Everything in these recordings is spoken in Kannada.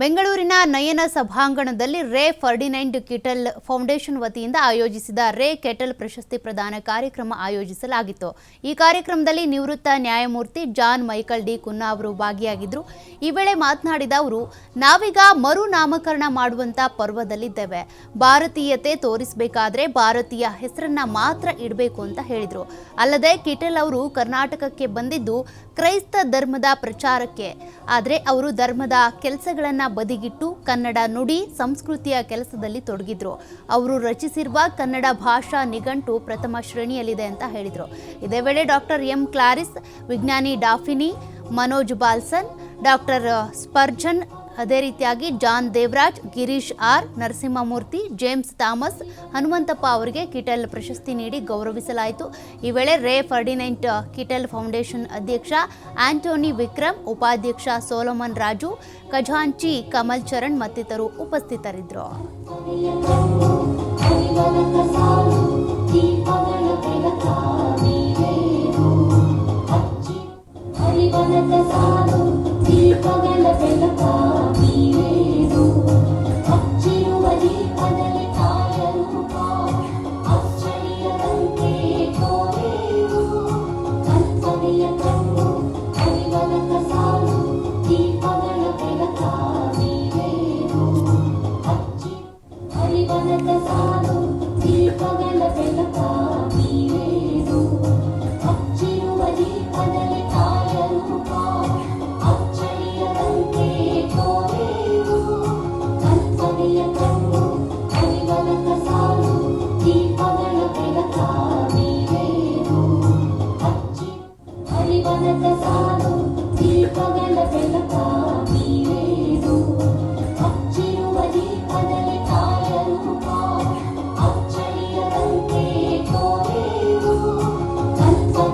ಬೆಂಗಳೂರಿನ ನಯನ ಸಭಾಂಗಣದಲ್ಲಿ ರೇ ಫರ್ಡಿನೈಂಡ್ ಕಿಟಲ್ ಫೌಂಡೇಶನ್ ವತಿಯಿಂದ ಆಯೋಜಿಸಿದ ರೇ ಕೆಟಲ್ ಪ್ರಶಸ್ತಿ ಪ್ರದಾನ ಕಾರ್ಯಕ್ರಮ ಆಯೋಜಿಸಲಾಗಿತ್ತು. ಈ ಕಾರ್ಯಕ್ರಮದಲ್ಲಿ ನಿವೃತ್ತ ನ್ಯಾಯಮೂರ್ತಿ ಜಾನ್ ಮೈಕಲ್ ಡಿ ಕುನ್ನಾ ಅವರು ಭಾಗಿಯಾಗಿದ್ದರು ಈ ವೇಳೆ ಮಾತನಾಡಿದ ಅವರು, ನಾವೀಗ ಮರು ನಾಮಕರಣ ಮಾಡುವಂತ ಪರ್ವದಲ್ಲಿದ್ದೇವೆ. ಭಾರತೀಯತೆ ತೋರಿಸಬೇಕಾದ್ರೆ ಭಾರತೀಯ ಹೆಸರನ್ನ ಮಾತ್ರ ಇಡಬೇಕು ಅಂತ ಹೇಳಿದರು. ಅಲ್ಲದೆ ಕಿಟಲ್ ಅವರು ಕರ್ನಾಟಕಕ್ಕೆ ಬಂದಿದ್ದು ಕ್ರೈಸ್ತ ಧರ್ಮದ ಪ್ರಚಾರಕ್ಕೆ. ಆದರೆ ಅವರು ಧರ್ಮದ ಕೆಲಸಗಳನ್ನು ಬದಿಗಿಟ್ಟು ಕನ್ನಡ ನುಡಿ ಸಂಸ್ಕೃತಿಯ ಕೆಲಸದಲ್ಲಿ ತೊಡಗಿದ್ರು. ಅವರು ರಚಿಸಿರುವ ಕನ್ನಡ ಭಾಷಾ ನಿಘಂಟು ಪ್ರಥಮ ಶ್ರೇಣಿಯಲ್ಲಿದೆ ಅಂತ ಹೇಳಿದರು. ಇದೇ ವೇಳೆ ಡಾಕ್ಟರ್ ಎಂ. ಕ್ಲಾರಿಸ್, ವಿಜ್ಞಾನಿ ಡಾಫಿನಿ, ಮನೋಜ್ ಬಾಲ್ಸನ್ ಡಾಕ್ಟರ್ ಸ್ಪರ್ಜನ್ ಅದೇ ರೀತಿಯಾಗಿ John Devaraj, Girish R, Narasimhamurthy, James Thomas, Hanumanthappa ಅವರಿಗೆ ಕಿಟಲ್ ಪ್ರಶಸ್ತಿ ನೀಡಿ ಗೌರವಿಸಲಾಯಿತು. ಈ ವೇಳೆ ರೇ ಫರ್ಡಿನೆಂಟ್, ಕಿಟಲ್ ಫೌಂಡೇಶನ್ ಅಧ್ಯಕ್ಷ ಆಂಟೋನಿ ವಿಕ್ರಮ್, ಉಪಾಧ್ಯಕ್ಷ ಸೋಲೋಮನ್ ರಾಜು, ಖಜಾಂಚಿ ಕಮಲ್ ಚರಣ್ ಮತ್ತಿತರರು ಉಪಸ್ಥಿತರಿದ್ದರು. పదలి కాయ రూపా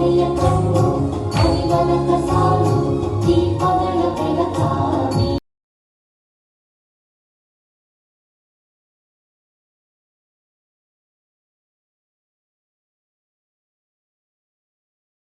Maria.